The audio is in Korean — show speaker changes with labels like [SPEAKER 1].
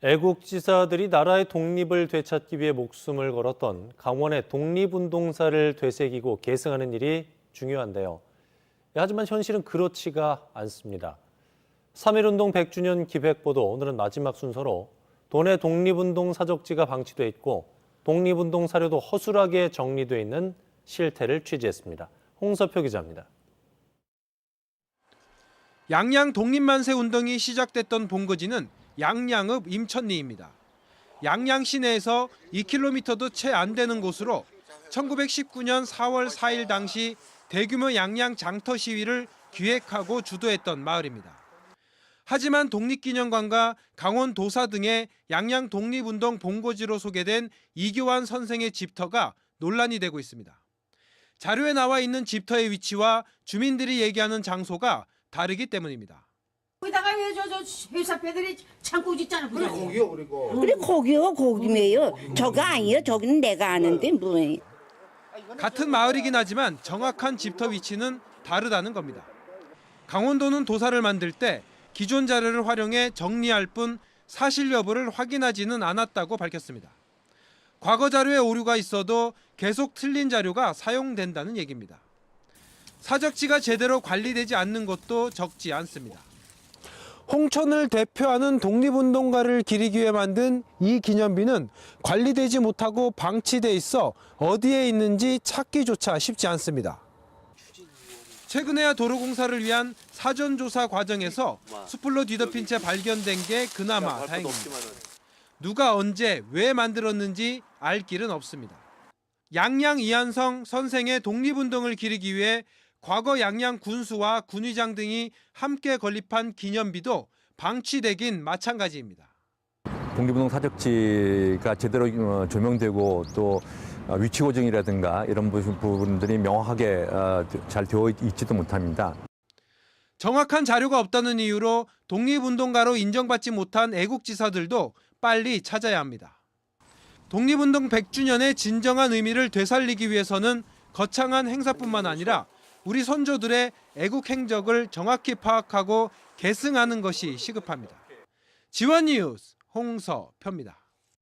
[SPEAKER 1] 애국지사들이 나라의 독립을 되찾기 위해 목숨을 걸었던 강원의 독립운동사를 되새기고 계승하는 일이 중요한데요. 하지만 현실은 그렇지가 않습니다. 3.1운동 100주년 기획보도 오늘은 마지막 순서로 도내 독립운동 사적지가 방치돼 있고 독립운동 사료도 허술하게 정리돼 있는 실태를 취재했습니다. 홍서표 기자입니다.
[SPEAKER 2] 양양 독립만세 운동이 시작됐던 본거지는 양양읍 임천리입니다. 양양 시내에서 2km도 채 안 되는 곳으로 1919년 4월 4일 당시 대규모 양양 장터 시위를 기획하고 주도했던 마을입니다. 하지만 독립기념관과 강원 도사 등의 양양 독립운동 본고지로 소개된 이교환 선생의 집터가 논란이 되고 있습니다. 자료에 나와 있는 집터의 위치와 주민들이 얘기하는 장소가 다르기 때문입니다.
[SPEAKER 3] 거기다가 왜저저 회사패들이 창고 짓잖아.
[SPEAKER 4] 그래
[SPEAKER 3] 그냥.
[SPEAKER 4] 거기요 그리고
[SPEAKER 5] 그래 거기요 거기매요 저거 아니에요 저기는 내가 아는데 뭐예요
[SPEAKER 2] 같은 마을이긴 하지만 정확한 집터 위치는 다르다는 겁니다. 강원도는 도사를 만들 때 기존 자료를 활용해 정리할 뿐 사실 여부를 확인하지는 않았다고 밝혔습니다. 과거 자료에 오류가 있어도 계속 틀린 자료가 사용된다는 얘기입니다. 사적지가 제대로 관리되지 않는 것도 적지 않습니다. 홍천을 대표하는 독립운동가를 기리기 위해 만든 이 기념비는 관리되지 못하고 방치돼 있어 어디에 있는지 찾기조차 쉽지 않습니다. 최근에야 도로 공사를 위한 사전 조사 과정에서 수풀로 뒤덮인 채 발견된 게 그나마 다행입니다. 누가 언제 왜 만들었는지 알 길은 없습니다. 양양 이한성 선생의 독립운동을 기리기 위해 과거 양양 군수와 군의장 등이 함께 건립한 기념비도 방치되긴 마찬가지입니다.
[SPEAKER 6] 독립운동 사적지가 제대로 어, 조명되고 또 어, 위치 고정이라든가 이런 부- 부분들이 명확하게 어, 잘 되어 있지도 못합니다.
[SPEAKER 2] 정확한 자료가 없다는 이유로 독립운동가로 인정받지 못한 애국지사들도 빨리 찾아야 합니다. 독립운동 100주년의 진정한 의미를 되살리기 위해서는 거창한 행사뿐만 아니라 우리 선조들의 애국 행적을 정확히 파악하고 계승하는 것이 시급합니다. 지원 뉴스 홍서표입니다.